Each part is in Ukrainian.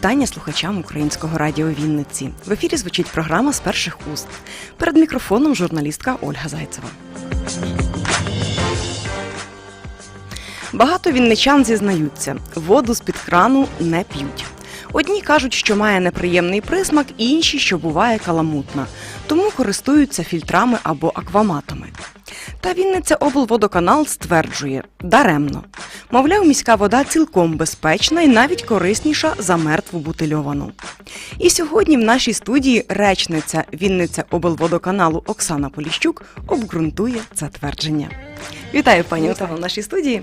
Вітання слухачам українського радіо Вінниці. В ефірі звучить програма з перших уст. Перед мікрофоном журналістка Ольга Зайцева. Багато вінничан зізнаються, воду з-під крану не п'ють. Одні кажуть, що має неприємний присмак, інші, що буває каламутна, тому користуються фільтрами або акваматами. Та Вінниця облводоканал стверджує даремно. Мовляв, міська вода цілком безпечна і навіть корисніша за мертву бутильовану. І сьогодні в нашій студії речниця Вінниця облводоканалу Оксана Поліщук обґрунтує це твердження. Вітаю, пані Оксано, в нашій студії.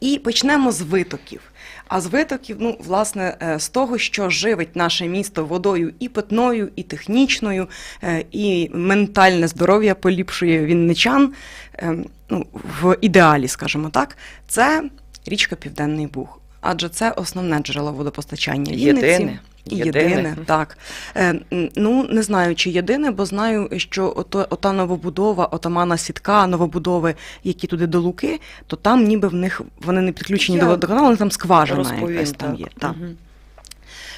І почнемо з витоків. А з витоків, ну, власне, е, з того, що живить наше місто водою і питною, і технічною, е, і ментальне здоров'я поліпшує вінничан е, ну, в ідеалі, скажімо так, це річка Південний Буг. Адже це основне джерело водопостачання Єдине. І Єдине. єдине, так. Е, ну, не знаю, чи єдине, бо знаю, що ото, ота новобудова, отамана сітка, новобудови, які туди до Луки, то там ніби в них вони не підключені Я до водоканалу, вони там скважина Розповім, якась там так. є. Так. Мгм.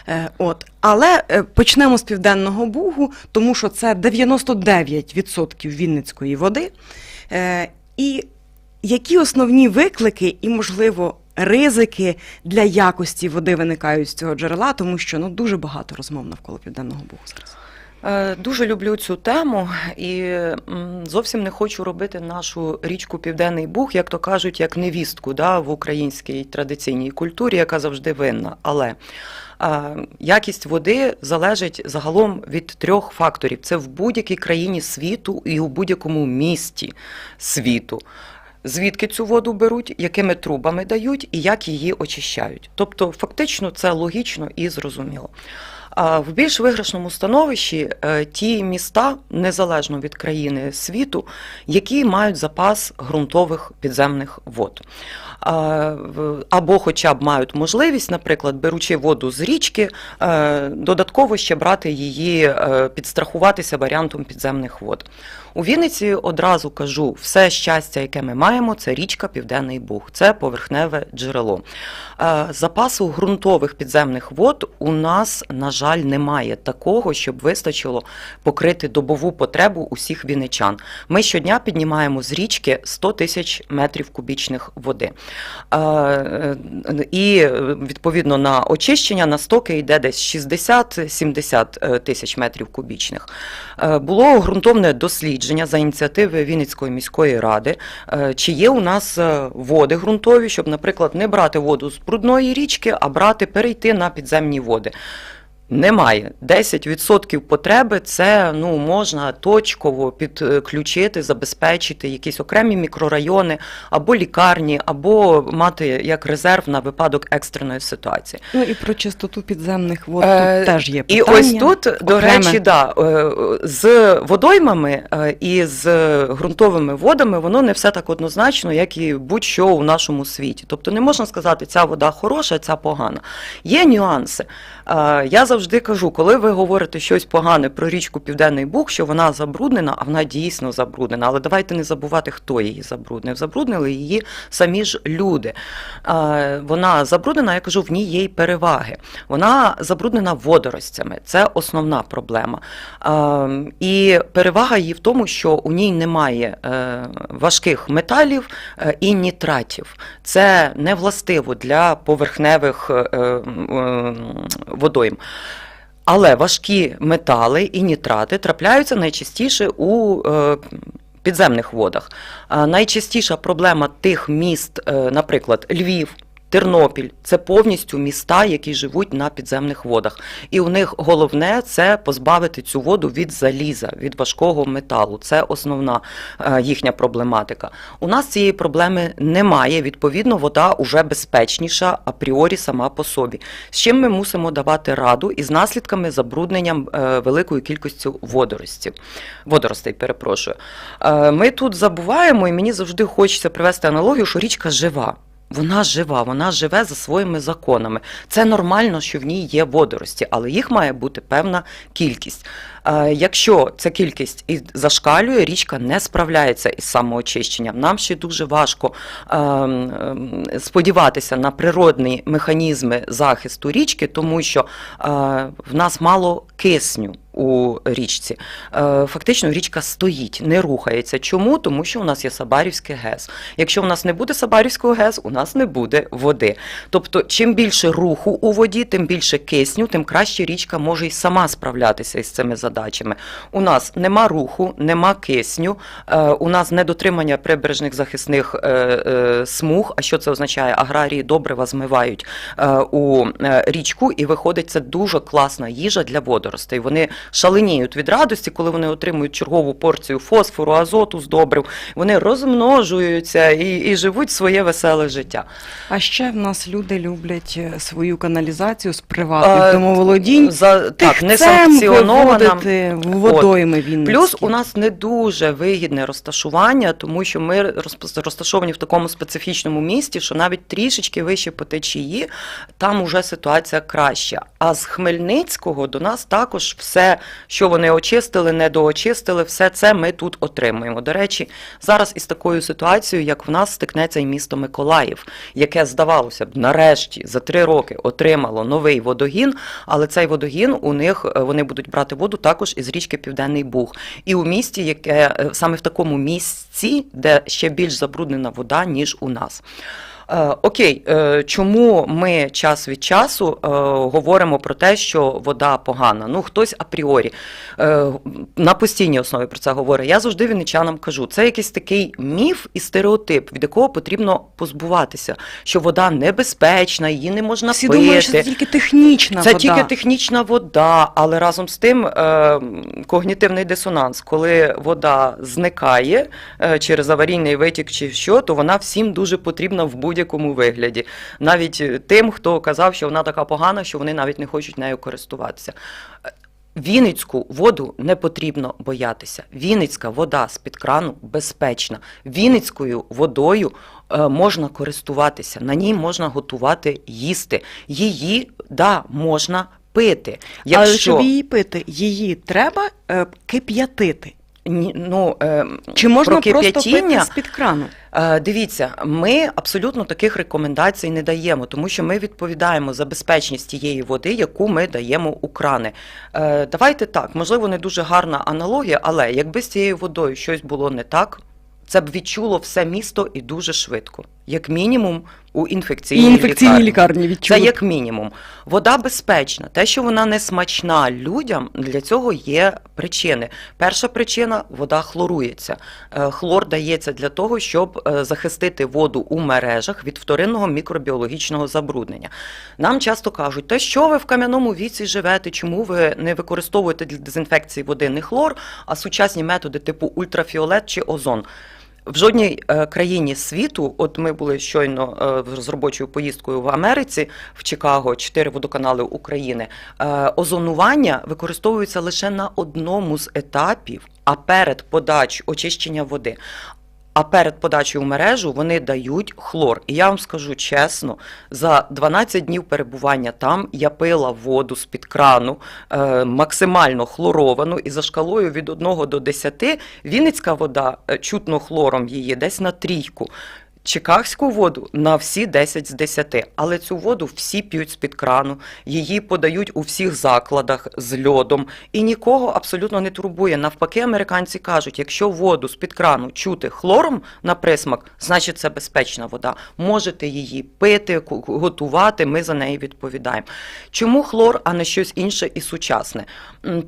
Е, от. Але е, почнемо з Південного Бугу, тому що це 99% Вінницької води. Е, і які основні виклики і, можливо, ризики для якості води виникають з цього джерела, тому що ну, дуже багато розмов навколо Південного Бугу зараз. Е, Дуже люблю цю тему і зовсім не хочу робити нашу річку Південний Буг, як то кажуть, як невістку да, в українській традиційній культурі, яка завжди винна. Але е, якість води залежить загалом від трьох факторів: це в будь-якій країні світу і у будь-якому місті світу. Звідки цю воду беруть, якими трубами дають і як її очищають. Тобто, фактично, це логічно і зрозуміло. А в більш виграшному становищі е, ті міста, незалежно від країни світу, які мають запас ґрунтових підземних вод. Або хоча б мають можливість, наприклад, беручи воду з річки, е, додатково ще брати її, е, підстрахуватися варіантом підземних вод. У Вінниці одразу кажу, все щастя, яке ми маємо, це річка Південний Буг, це поверхневе джерело. Е, Запасу ґрунтових підземних вод у нас, на жаль, немає такого, щоб вистачило покрити добову потребу усіх вінничан. Ми щодня піднімаємо з річки 100 тисяч метрів кубічних води. Е, І відповідно на очищення на стоки йде десь 60-70 е, тисяч метрів кубічних. Е, Було ґрунтовне дослідження за ініціативи Вінницької міської ради, чи є у нас води ґрунтові, щоб, наприклад, не брати воду з брудної річки, а брати, перейти на підземні води. Немає 10% потреби. Це ну можна точково підключити, забезпечити якісь окремі мікрорайони або лікарні, або мати як резерв на випадок екстреної ситуації. Ну і про чистоту підземних вод Е, тут теж є І ось тут, до речі, да, е, з водоймами е, і з ґрунтовими водами воно не все так однозначно, як і будь-що у нашому світі. Тобто не можна сказати, ця вода хороша, ця погана. Є нюанси. Е, Я завжди кажу, коли ви говорите щось погане про річку Південний Буг, що вона забруднена, а вона дійсно забруднена. Але давайте не забувати, хто її забруднив. Забруднили її самі ж люди. Е, Вона забруднена, я кажу, в ній є й переваги. Вона забруднена водоростями. Це основна проблема. Е, І перевага її в тому, що у ній немає важких металів і нітратів. Це не властиво для поверхневих водойм. Але важкі метали і нітрати трапляються найчастіше у е, підземних водах. А найчастіша проблема тих міст, е, наприклад, Львів. Тернопіль це повністю міста, які живуть на підземних водах, і у них головне це позбавити цю воду від заліза, від важкого металу. Це основна е, їхня проблематика. У нас цієї проблеми немає. Відповідно, вода уже безпечніша апріорі сама по собі. З чим ми мусимо давати раду із наслідками забрудненням е, великою кількістю водоростів. Водоростей, перепрошую. Е, Ми тут забуваємо, і мені завжди хочеться привести аналогію, що річка жива. Вона жива, вона живе за своїми законами. Це нормально, що в ній є водорості, але їх має бути певна кількість. Е, Якщо ця кількість і зашкалює, річка не справляється із самоочищенням. Нам ще дуже важко е, ем, сподіватися на природні механізми захисту річки, тому що е, в нас мало кисню. У річці Е, фактично річка стоїть, не рухається. Чому? Тому що у нас є Сабарівський ГЕС. Якщо у нас не буде Сабарівського ГЕС, у нас не буде води. Тобто, чим більше руху у воді, тим більше кисню, тим краще річка може й сама справлятися із цими задачами. У нас нема руху, нема кисню, е, у нас недотримання прибережних захисних е, е, смуг. А що це означає? Аграрії добрива змивають у річку, і виходить це дуже класна їжа для водоростей. Вони шаленіють від радості, коли вони отримують чергову порцію фосфору, азоту з добрив. Вони розмножуються і, і живуть своє веселе життя. А ще в нас люди люблять свою каналізацію з приватних домоволодінь. За так не Тихцем в водойми Вінницькі. Плюс у нас не дуже вигідне розташування, тому що ми розташовані в такому специфічному місті, що навіть трішечки вище по течії, там уже ситуація краща. А з Хмельницького до нас також все, що вони очистили, недоочистили, все це ми тут отримуємо. До речі, зараз із такою ситуацією, як в нас стикнеться і місто Миколаїв, яке здавалося б, нарешті за три роки отримало новий водогін, але цей водогін у них е, вони будуть брати воду також із річки Південний Буг. І у місті, яке е, саме в такому місці, де ще більш забруднена вода, ніж у нас. Е, Окей, е, чому ми час від часу е, говоримо про те, що вода погана? Ну, хтось апріорі на постійній основі про це говорить. Я завжди вінничанам кажу, це якийсь такий міф і стереотип, від якого потрібно позбуватися, що вода небезпечна, її не можна Всі пити. думають, що це тільки технічна Це вода. тільки технічна вода, але разом з тим когнітивний дисонанс, коли вода зникає через аварійний витік чи що, то вона всім дуже потрібна в будь-якому вигляді. Навіть е, тим, хто казав, що вона така погана, що вони навіть не хочуть нею користуватися. Е, Вінницьку воду не потрібно боятися. Вінницька вода з-під крану безпечна. Вінницькою водою е, можна користуватися, на ній можна готувати, їсти. Її да, можна пити. Але щоб її пити, її треба кип'ятити. Ні, ну, е, Чи можна про просто пити з-під крану? Е, Дивіться, ми абсолютно таких рекомендацій не даємо, тому що ми відповідаємо за безпечність тієї води, яку ми даємо у крани. Е, Давайте так, можливо, не дуже гарна аналогія, але якби з цією водою щось було не так, це б відчуло все місто і дуже швидко. Як мінімум у І інфекційній, лікарні. лікарні відчули. Це як мінімум. Вода безпечна. Те, що вона не смачна людям, для цього є причини. Перша причина вода хлорується. Е, Хлор дається для того, щоб е, захистити воду у мережах від вторинного мікробіологічного забруднення. Нам часто кажуть, та що ви в кам'яному віці живете, чому ви не використовуєте для дезінфекції води не хлор, а сучасні методи типу ультрафіолет чи озон. В жодній е, країні світу, от ми були щойно е, з робочою поїздкою в Америці, в Чикаго, чотири водоканали України. Е, озонування використовується лише на одному з етапів, а перед подач очищення води. А перед подачею в мережу вони дають хлор. І я вам скажу чесно, за 12 днів перебування там я пила воду з-під крану, е, максимально хлоровану, і за шкалою від 1 до 10 Вінницька вода, е, чутно хлором її, десь на трійку. Чикагську воду на всі 10 з 10, але цю воду всі п'ють з-під крану, її подають у всіх закладах з льодом, і нікого абсолютно не турбує. Навпаки, американці кажуть, якщо воду з-під крану чути хлором на присмак, значить це безпечна вода. Можете її пити, готувати, ми за неї відповідаємо. Чому хлор, а не щось інше і сучасне?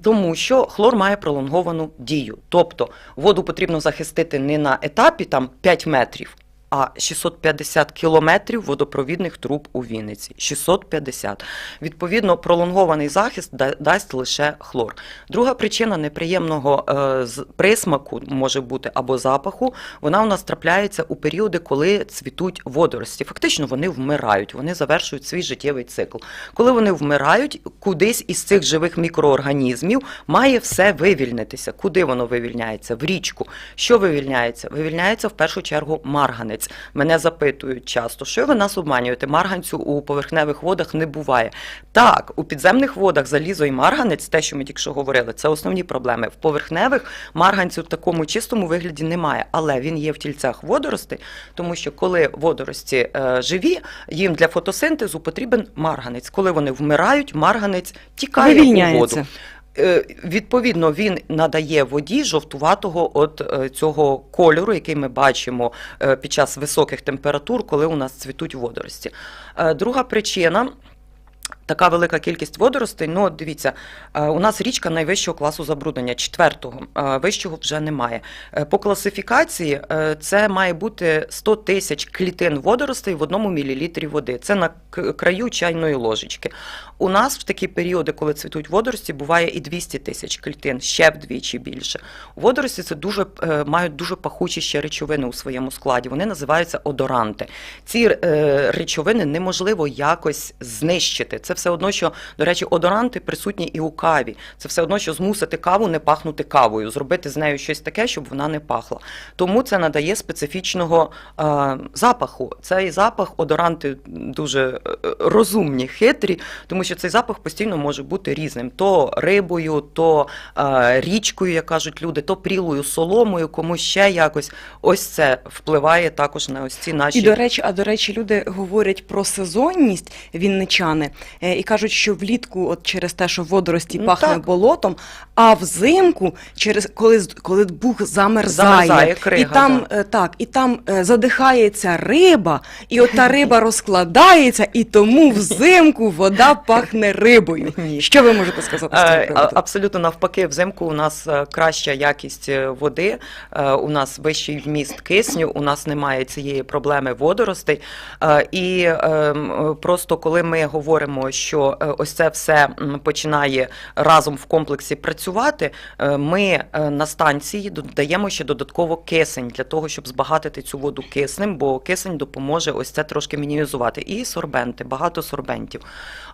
Тому що хлор має пролонговану дію. Тобто воду потрібно захистити не на етапі там 5 метрів а 650 кілометрів водопровідних труб у Вінниці. 650. Відповідно, пролонгований захист дасть лише хлор. Друга причина неприємного е, присмаку може бути або запаху. Вона у нас трапляється у періоди, коли цвітуть водорості. Фактично вони вмирають, вони завершують свій життєвий цикл. Коли вони вмирають, кудись із цих живих мікроорганізмів має все вивільнитися. Куди воно вивільняється? В річку. Що вивільняється? Вивільняється в першу чергу марганець. Марганець. Мене запитують часто, що ви нас обманюєте? Марганцю у поверхневих водах не буває. Так, у підземних водах залізо і марганець, те, що ми тільки що говорили, це основні проблеми. В поверхневих марганцю в такому чистому вигляді немає, але він є в тільцях водоростей, тому що коли водорості е, живі, їм для фотосинтезу потрібен марганець. Коли вони вмирають, марганець тікає у воду. Е, Відповідно, він надає воді жовтуватого от е, цього кольору, який ми бачимо е, під час високих температур, коли у нас цвітуть водорості. Друга причина. Така велика кількість водоростей. Ну, дивіться, у нас річка найвищого класу забруднення, четвертого, вищого вже немає. По класифікації це має бути 100 тисяч клітин водоростей в одному мілілітрі води. Це на краю чайної ложечки. У нас в такі періоди, коли цвітуть водорості, буває і 200 тисяч клітин, ще вдвічі більше. Водорості це дуже е, мають дуже пахучі ще речовини у своєму складі. Вони називаються одоранти. Ці е, речовини неможливо якось знищити. Це все одно, що, до речі, одоранти присутні і у каві. Це все одно, що змусити каву не пахнути кавою, зробити з нею щось таке, щоб вона не пахла. Тому це надає специфічного е, запаху. Цей запах одоранти дуже розумні, хитрі, тому що цей запах постійно може бути різним: то рибою, то е, річкою, як кажуть люди, то прілою соломою, комусь ще якось. Ось це впливає також на ось ці наші І до речі, а до речі, люди говорять про сезонність вінничани е, і кажуть, що влітку, от через те, що водорості Ну, пахне так. болотом, а взимку, через коли коли бух замерзає, Замерзає крига, і там е, так, і там е, задихається риба, і от та риба розкладається, і тому взимку вода пахне рибою. Ні. Що ви можете сказати з цього Е, приводу? Абсолютно навпаки, взимку у нас е, краща якість е, води, у нас вищий вміст кисню, у нас немає цієї проблеми водоростей. І е, м, е, просто коли ми говоримо, що ось це все починає разом в комплексі працювати, ми на станції додаємо ще додатково кисень для того, щоб збагатити цю воду киснем, бо кисень допоможе ось це трошки мінімізувати. І сорбенти, багато сорбентів.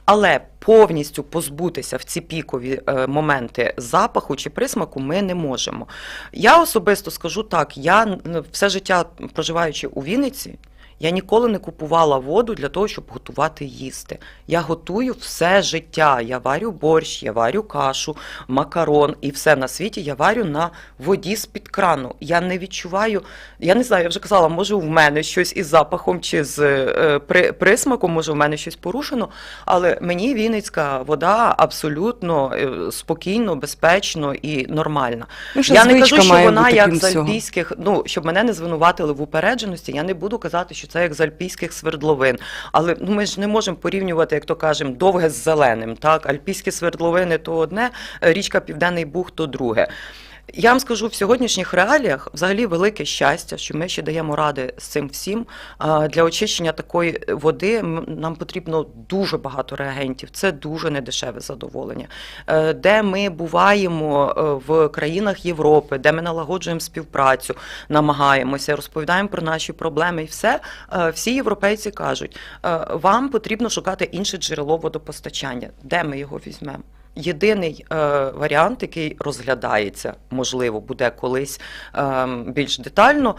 Але повністю позбутися в ці пікові е, моменти запаху чи присмаку ми не можемо. Я особисто скажу так: я все життя проживаючи у Вінниці. Я ніколи не купувала воду для того, щоб готувати їсти. Я готую все життя. Я варю борщ, я варю кашу, макарон і все на світі я варю на воді з-під крану. Я не відчуваю, я не знаю, я вже казала, може в мене щось із запахом чи з е, при, присмаком, може в мене щось порушено, але мені Вінницька вода абсолютно е, спокійно, безпечно і нормальна. Ну, я не кажу, що вона як з альпійських, ну щоб мене не звинуватили в упередженості, я не буду казати, що це як з альпійських свердловин. Але ну, ми ж не можемо порівнювати, як то кажемо, довге з зеленим. Так, альпійські свердловини то одне, річка Південний Буг то друге. Я вам скажу, в сьогоднішніх реаліях взагалі велике щастя, що ми ще даємо ради з цим всім. Для очищення такої води нам потрібно дуже багато реагентів. Це дуже недешеве задоволення. Е, Де ми буваємо е, в країнах Європи, де ми налагоджуємо співпрацю, намагаємося, розповідаємо про наші проблеми і все. е, Всі європейці кажуть, вам потрібно шукати інше джерело водопостачання. Де ми його візьмемо? Єдиний е, варіант, який розглядається, можливо, буде колись е, більш детально,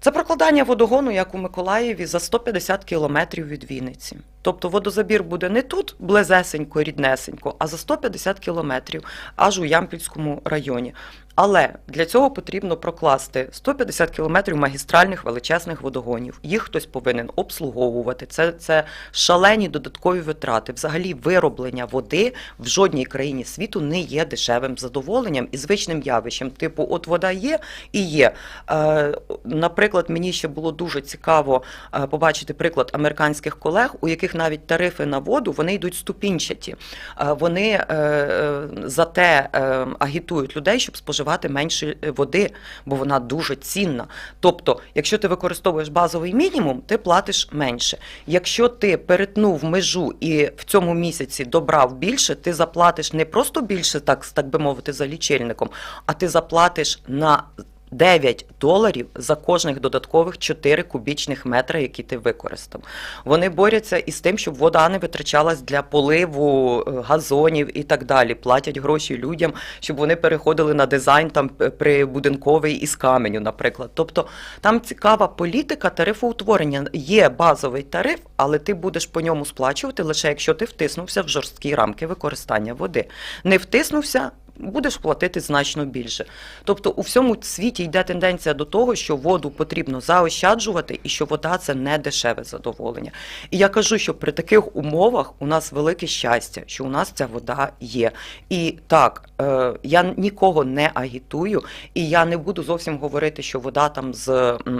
це прокладання водогону, як у Миколаєві, за 150 кілометрів від Вінниці. Тобто водозабір буде не тут, близесенько, ріднесенько, а за 150 кілометрів, аж у Ямпільському районі. Але для цього потрібно прокласти 150 кілометрів магістральних величезних водогонів. Їх хтось повинен обслуговувати. Це, це шалені додаткові витрати. Взагалі, вироблення води в жодній країні світу не є дешевим задоволенням і звичним явищем. Типу, от вода є і є. Е, наприклад, мені ще було дуже цікаво е, побачити приклад американських колег, у яких навіть тарифи на воду вони йдуть ступінчаті. Е, вони е, е, за те е, агітують людей, щоб споживати менше води, бо вона дуже цінна. Тобто, якщо ти використовуєш базовий мінімум, ти платиш менше. Якщо ти перетнув межу і в цьому місяці добрав більше, ти заплатиш не просто більше, так, так би мовити, за лічильником, а ти заплатиш на 9 доларів за кожних додаткових 4 кубічних метри, які ти використав. Вони борються із тим, щоб вода не витрачалась для поливу е, газонів і так далі. Платять гроші людям, щоб вони переходили на дизайн там прибудинковий із каменю, наприклад. Тобто там цікава політика тарифоутворення. Є базовий тариф, але ти будеш по ньому сплачувати лише якщо ти втиснувся в жорсткі рамки використання води. Не втиснувся. Будеш платити значно більше. Тобто у всьому світі йде тенденція до того, що воду потрібно заощаджувати і що вода це не дешеве задоволення. І я кажу, що при таких умовах у нас велике щастя, що у нас ця вода є. І так, е, я нікого не агітую, і я не буду зовсім говорити, що вода там з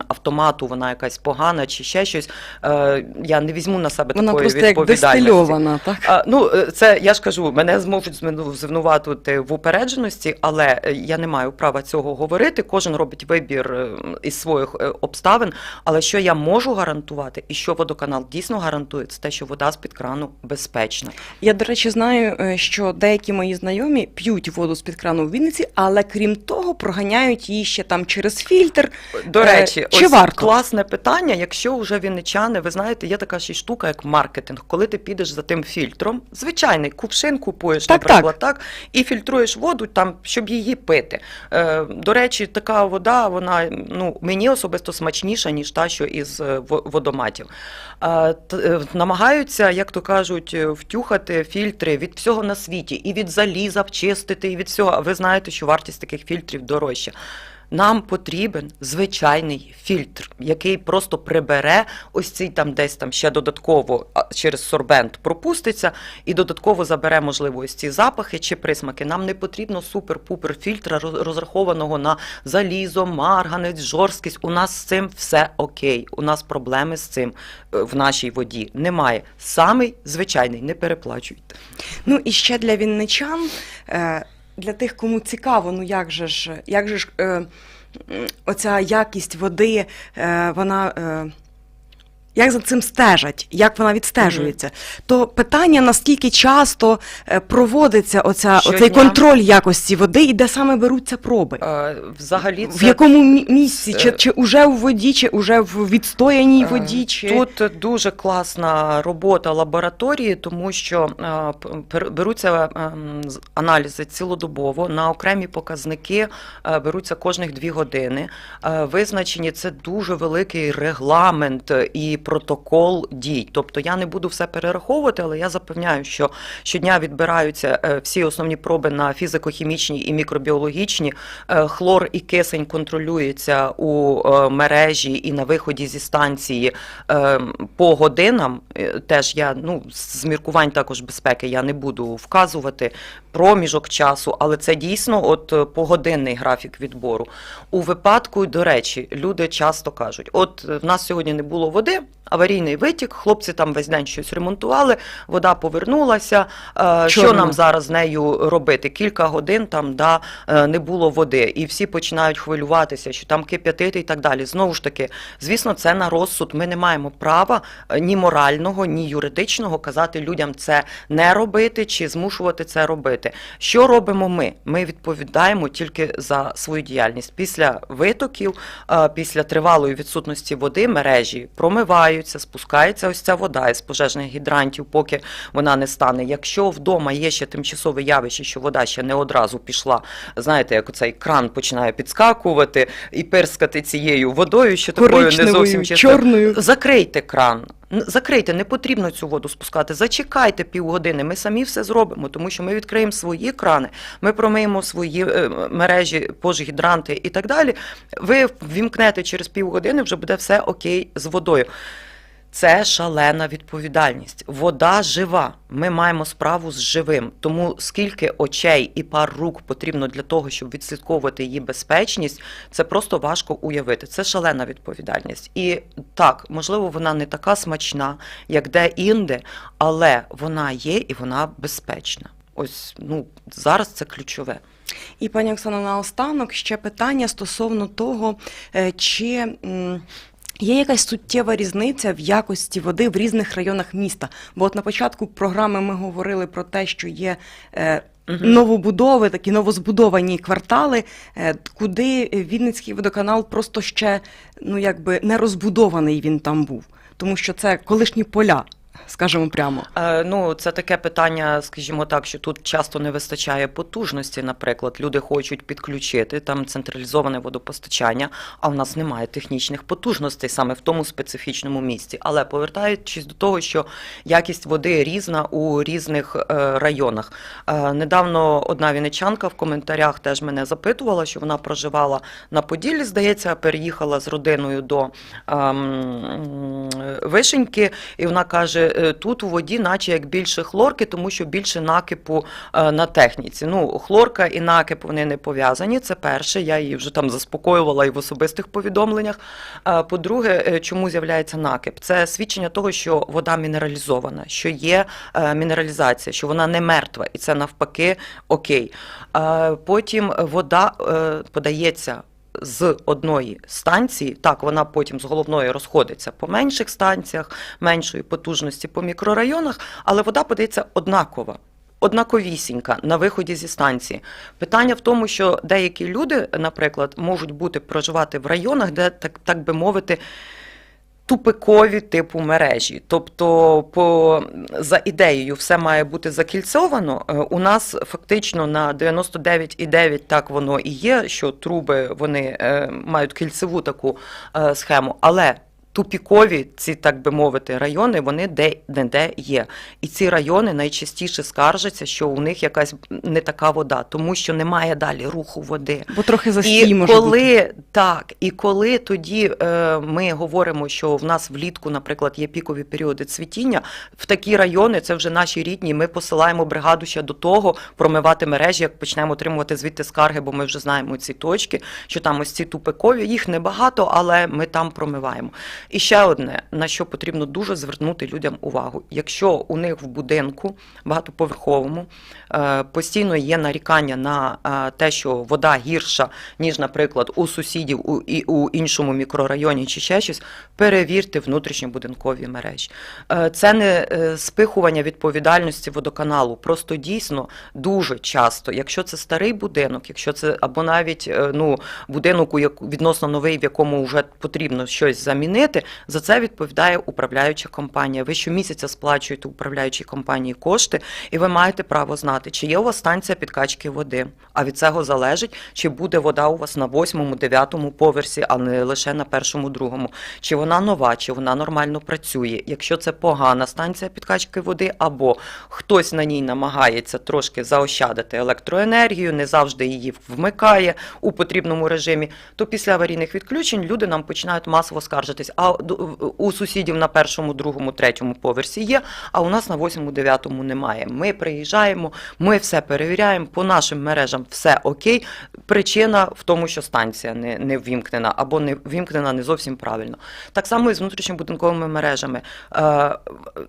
автомату вона якась погана чи ще щось. Е, я не візьму на себе Вона такої просто як дистильована, так? А, ну, е, це я ж кажу, мене зможуть звину- звинуватити в упередженості, але е, я не маю права цього говорити. Кожен робить вибір е, із своїх е, обставин. Але що я можу гарантувати, і що водоканал дійсно гарантує, це те, що вода з під крану безпечна. Я, до речі, знаю, що деякі мої знайомі п'ють воду з-під крану в Вінниці, але крім того, проганяють її ще там через фільтр. До речі, чи ось варто? класне питання. Якщо вже вінничани, ви знаєте, є така ще штука, як маркетинг. Коли ти підеш за тим фільтром, звичайний кувшин купуєш, Так, наприклад, так. і фільтруєш воду там, щоб її пити. Е, до речі, така вода, вона ну мені особисто смачніша, ніж та, що із е, водоматів. Е, е, намагаються, як то кажуть, е, втюхати фільтри від всього на світі, і від заліза вчистити, і від всього. Ви знаєте, що вартість таких фільтрів дорожча. Нам потрібен звичайний фільтр, який просто прибере ось цей там десь там ще додатково через сорбент пропуститься і додатково забере, можливо, ось ці запахи чи присмаки. Нам не потрібно супер-пупер фільтра, роз- розрахованого на залізо, марганець, жорсткість. У нас з цим все окей. У нас проблеми з цим е, в нашій воді немає. Самий звичайний, не переплачуйте. Ну і ще для вінничан, е, для тих, кому цікаво, ну як же ж, як же ж е, оця якість води, е, вона. Е, як за цим стежать, як вона відстежується? То питання, наскільки часто е, проводиться оця, Щодня. оцей контроль якості води і де саме беруться проби? Е, Взагалі, В якому місці? це- Чи, чи уже в воді, чи уже в відстояній Е, воді? Чи... Тут дуже класна робота лабораторії, тому що е, беруться з- аналізи цілодобово на окремі показники е, беруться кожних дві години. Е, Визначені це дуже великий регламент і протокол дій. Тобто я не буду все перераховувати, але я запевняю, що щодня відбираються е, всі основні проби на фізико-хімічні і мікробіологічні. Е, Хлор і кисень контролюється у е, мережі і на виході зі станції по годинам. Теж я ну з міркувань також безпеки я не буду вказувати проміжок часу, але це дійсно от погодинний графік відбору. У випадку, до речі, люди часто кажуть: от в нас сьогодні не було води. Аварійний витік, хлопці там весь день щось ремонтували, вода повернулася. е, Що нам зараз з нею робити? Кілька годин там да, е, не було води, і всі починають хвилюватися, що там кип'ятити і так далі. Знову ж таки, звісно, це на розсуд. Ми не маємо права е, ні морального, ні юридичного казати людям це не робити чи змушувати це робити. Що робимо ми? Ми відповідаємо тільки за свою діяльність. Після витоків, після тривалої відсутності води мережі промиваються, спускається ось ця вода із пожежних гідрантів, поки вона не стане. Якщо вдома є ще тимчасове явище, що вода ще не одразу пішла, знаєте, як оцей кран починає підскакувати і перскати цією водою, що такою не зовсім чорною. Закрийте кран. Закрийте, не потрібно цю воду спускати. Зачекайте півгодини. Ми самі все зробимо, тому що ми відкриємо свої крани, ми промиємо свої е, мережі, пожгідранти і так далі. Ви вімкнете через півгодини, вже буде все окей з водою. Це шалена відповідальність. Вода жива. Ми маємо справу з живим. Тому скільки очей і пар рук потрібно для того, щоб відслідковувати її безпечність, це просто важко уявити. Це шалена відповідальність. І так, можливо, вона не така смачна, як де-інде, але вона є і вона безпечна. Ось ну зараз це ключове. І пані Оксано, наостанок ще питання стосовно того, е, чи є якась суттєва різниця в якості води в різних районах міста. Бо от на початку програми ми говорили про те, що є е, новобудови, такі новозбудовані квартали, е, куди Вінницький водоканал просто ще ну якби не розбудований він там був, тому що це колишні поля, скажімо прямо. Е, Ну, це таке питання, скажімо так, що тут часто не вистачає потужності. Наприклад, люди хочуть підключити там централізоване водопостачання, а в нас немає технічних потужностей саме в тому специфічному місці. Але повертаючись до того, що якість води різна у різних е, районах. Е, недавно одна вінничанка в коментарях теж мене запитувала, що вона проживала на Поділлі, здається, переїхала з родиною до ем, Вишеньки, і вона каже: тут у воді, наче як більше хлорки, тому що більше накипу е, на техніці. Ну, хлорка і накип вони не пов'язані. Це перше. Я її вже там заспокоювала і в особистих повідомленнях. Е, По-друге, е, чому з'являється накип? Це свідчення того, що вода мінералізована, що є е, мінералізація, що вона не мертва, і це навпаки окей. Е, Потім вода е, подається з одної станції, так вона потім з головної розходиться по менших станціях, меншої потужності по мікрорайонах, але вода подається однакова. Однаковісінька на виході зі станції. Питання в тому, що деякі люди, наприклад, можуть бути проживати в районах, де так, так би мовити. Тупикові типу мережі, тобто, по за ідеєю, все має бути закільцовано. Е, У нас фактично на 99,9 так воно і є, що труби вони е, мають кільцеву таку е, схему, але тупікові ці, так би мовити, райони, вони де не де є. І ці райони найчастіше скаржаться, що у них якась не така вода, тому що немає далі руху води. Бо трохи застій І може коли бути. так, і коли тоді е, ми говоримо, що в нас влітку, наприклад, є пікові періоди цвітіння, в такі райони це вже наші рідні. Ми посилаємо бригаду ще до того промивати мережі, як почнемо отримувати звідти скарги, бо ми вже знаємо ці точки, що там ось ці тупикові, їх небагато, але ми там промиваємо. І ще одне, на що потрібно дуже звернути людям увагу. Якщо у них в будинку багатоповерховому е, постійно є нарікання на е, те, що вода гірша, ніж, наприклад, у сусідів у, іншому мікрорайоні чи ще щось, перевірте внутрішньобудинкові мережі. Е, Це не спихування відповідальності водоканалу. Просто дійсно дуже часто, якщо це старий будинок, якщо це або навіть ну, будинок у відносно новий, в якому вже потрібно щось замінити, за це відповідає управляюча компанія. Ви щомісяця сплачуєте управляючій компанії кошти, і ви маєте право знати, чи є у вас станція підкачки води. А від цього залежить, чи буде вода у вас на восьмому, дев'ятому поверсі, а не лише на першому, другому. Чи вона нова, чи вона нормально працює. Якщо це погана станція підкачки води, або хтось на ній намагається трошки заощадити електроенергію, не завжди її вмикає у потрібному режимі, то після аварійних відключень люди нам починають масово скаржитись. А у сусідів на першому, другому, третьому поверсі є, а у нас на восьмому, дев'ятому немає. Ми приїжджаємо, ми все перевіряємо, по нашим мережам все окей. Причина в тому, що станція не, не ввімкнена або не ввімкнена не зовсім правильно. Так само і з внутрішньобудинковими мережами. Е,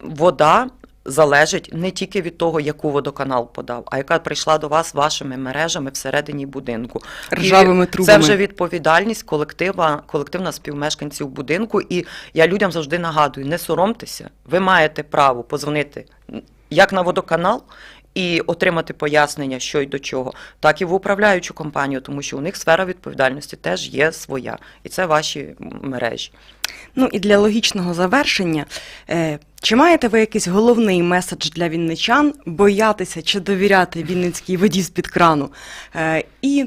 вода залежить не тільки від того, яку водоканал подав, а яка прийшла до вас вашими мережами всередині будинку. І Ржавими Це вже відповідальність колектива, колективна співмешканців будинку. І я людям завжди нагадую: не соромтеся, ви маєте право позвонити як на водоканал. І отримати пояснення, що й до чого, так і в управляючу компанію, тому що у них сфера відповідальності теж є своя, і це ваші мережі. Ну і для логічного завершення, е, чи маєте ви якийсь головний меседж для вінничан боятися чи довіряти вінницькій воді з-під крану? Е, і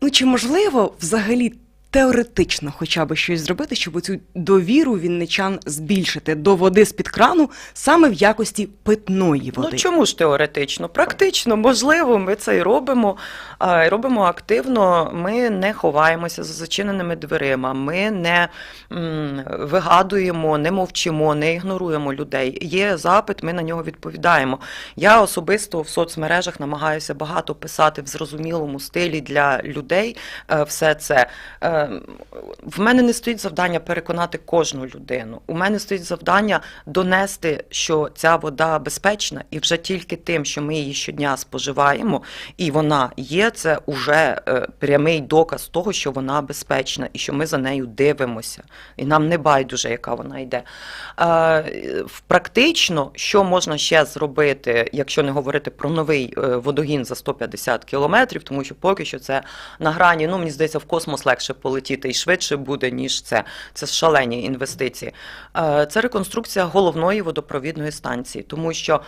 ну, чи можливо взагалі теоретично хоча б щось зробити, щоб цю довіру вінничан збільшити до води з-під крану саме в якості питної води? Ну чому ж теоретично? Практично, можливо, ми це і робимо. і робимо активно. Ми не ховаємося за зачиненими дверима, ми не вигадуємо, не мовчимо, не ігноруємо людей. Є запит, ми на нього відповідаємо. Я особисто в соцмережах намагаюся багато писати в зрозумілому стилі для людей. е, Все це. В мене не стоїть завдання переконати кожну людину. У мене стоїть завдання донести, що ця вода безпечна, і вже тільки тим, що ми її щодня споживаємо, і вона є, це вже е, прямий доказ того, що вона безпечна, і що ми за нею дивимося. І нам не байдуже, яка вона йде. Практично, що можна ще зробити, якщо не говорити про новий е, водогін за 150 кілометрів, тому що поки що це на грані, ну мені здається, в космос легше полетіти і швидше буде, ніж це. Це шалені інвестиції. Е, Це реконструкція головної водопровідної станції, тому що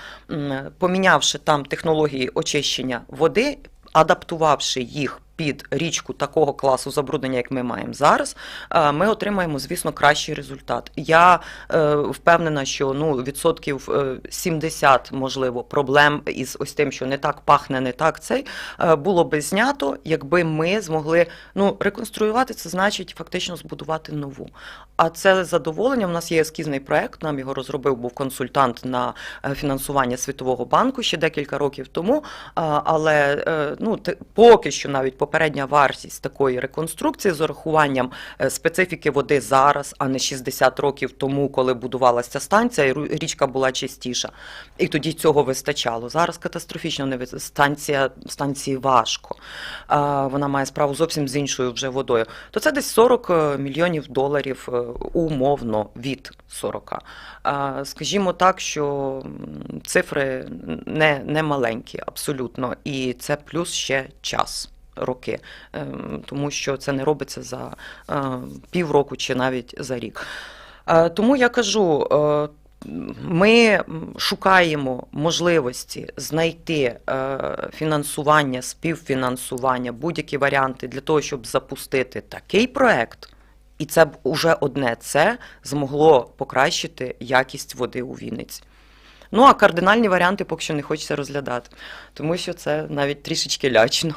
помінявши там технології очищення води, адаптувавши їх. Під річку такого класу забруднення, як ми маємо зараз, е, ми отримаємо, звісно, кращий результат. Я е, впевнена, що ну відсотків е, 70, можливо, проблем із ось тим, що не так пахне, не так цей е, було би знято, якби ми змогли ну реконструювати це, значить фактично збудувати нову. А це задоволення. У нас є ескізний проект. Нам його розробив був консультант на е, фінансування Світового банку ще декілька років тому. Але е, ну поки що навіть попередня вартість такої реконструкції з урахуванням е, специфіки води зараз, а не 60 років тому, коли будувалася станція, і річка була чистіша. І тоді цього вистачало. Зараз катастрофічно не станція станції важко. Вона має справу зовсім з іншою вже водою. То це десь 40 е, мільйонів доларів е, умовно від 40. Скажімо так, що цифри не, не маленькі абсолютно, і це плюс ще час. Роки, Ем, тому що це не робиться за е, півроку чи навіть за рік. Е, Тому я кажу, е, ми шукаємо можливості знайти фінансування, співфінансування, будь-які варіанти для того, щоб запустити такий проект. І це б уже одне це змогло покращити якість води у Вінниці. Ну а кардинальні варіанти поки що не хочеться розглядати, тому що це навіть трішечки лячно.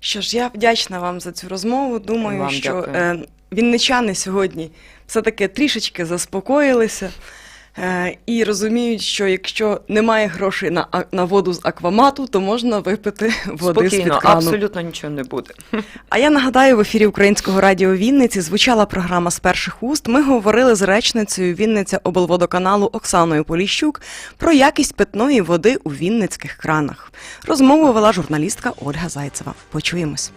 Що ж, я вдячна вам за цю розмову. Думаю, Вам що дякую. е, вінничани сьогодні все-таки трішечки заспокоїлися і розуміють, що якщо немає грошей на, на воду з аквамату, то можна випити води Спокійно, крану. абсолютно нічого не буде. А я нагадаю, в ефірі Українського радіо Вінниці звучала програма з перших уст. Ми говорили з речницею Вінниця облводоканалу Оксаною Поліщук про якість питної води у вінницьких кранах. Розмову вела журналістка Ольга Зайцева. Почуємось.